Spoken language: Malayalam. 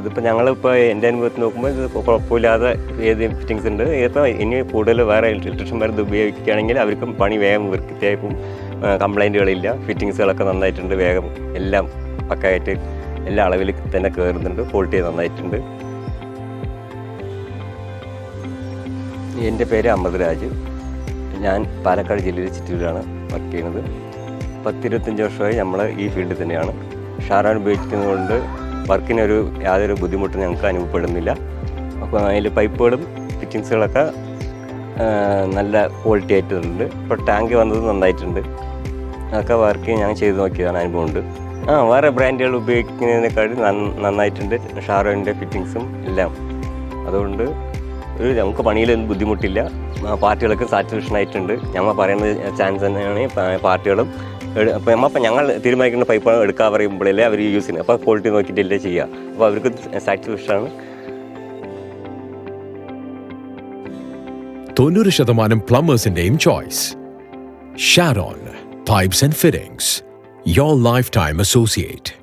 ഇതിപ്പോൾ ഞങ്ങളിപ്പോൾ എന്റെ അനുഭവത്തിൽ നോക്കുമ്പോൾ ഇത് കുഴപ്പമില്ലാതെ ഏത് ഫിറ്റിങ്സ് ഉണ്ട്. ഇപ്പോൾ ഇനി കൂടുതൽ വേറെ ഇലക്ട്രീഷ്യന്മാർ ഇത് ഉപയോഗിക്കുകയാണെങ്കിൽ അവർക്കും പണി വേഗം വൃത്തിയായിപ്പം കംപ്ലൈന്റുകളില്ല ഫിറ്റിങ്സുകളൊക്കെ നന്നായിട്ടുണ്ട് വേഗം. എല്ലാം പക്കായിട്ട് എല്ലാ അളവിൽ തന്നെ കയറുന്നുണ്ട് ക്വാളിറ്റി നന്നായിട്ടുണ്ട്. എന്റെ പേര് അമൃത് രാജു ഞാൻ പാലക്കാട് ജില്ലയിലെ ചിറ്റൂരിലാണ് വർക്ക് ചെയ്യുന്നത്. പത്തിരുപത്തഞ്ച് വർഷമായി നമ്മൾ ഈ ഫീൽഡിൽ തന്നെയാണ്. ഷാറാൻ ഉപയോഗിക്കുന്നതുകൊണ്ട് വർക്കിനൊരു യാതൊരു ബുദ്ധിമുട്ടും ഞങ്ങൾക്ക് അനുഭവപ്പെടുന്നില്ല. അപ്പോൾ അതിൽ പൈപ്പുകളും ഫിറ്റിങ്സുകളൊക്കെ നല്ല ക്വാളിറ്റി ആയിട്ടുണ്ട്. ഇപ്പോൾ ടാങ്ക് വന്നത് നന്നായിട്ടുണ്ട്. അതൊക്കെ വർക്ക് ഞാൻ ചെയ്ത് നോക്കിയതാണ് അനുഭവമുണ്ട് ആ വേറെ ബ്രാൻഡുകൾ ഉപയോഗിക്കുന്നതിനേക്കാൾ നന്ന- നന്നായിട്ടുണ്ട്. ഷാറോന്റെ ഫിറ്റിങ്സും എല്ലാം. അതുകൊണ്ട് ഒരു നമുക്ക് പണിയിലൊന്നും ബുദ്ധിമുട്ടില്ല. പാർട്ടികളൊക്കെ സാറ്റിസ്ഫാക്ഷൻ ആയിട്ടുണ്ട്. ഞങ്ങൾ പറയുന്ന ചാൻസ് തന്നെയാണ് പാർട്ടികളും അപ്പം അപ്പോൾ ഞങ്ങൾ തീരുമാനിക്കുന്ന പൈപ്പ് എടുക്കാൻ പറയുമ്പോഴല്ലേ അവർ യൂസ് ചെയ്യുന്നത് അപ്പോൾ ക്വാളിറ്റി നോക്കിയിട്ടല്ലേ ചെയ്യുക അപ്പോൾ അവർക്ക് സാറ്റിസ്ഫാക്ഷൻ ആണ്. തൊണ്ണൂറ് ശതമാനം പ്ലംബേഴ്സിന്റെയും choice Sharon pipes and fittings your life time associate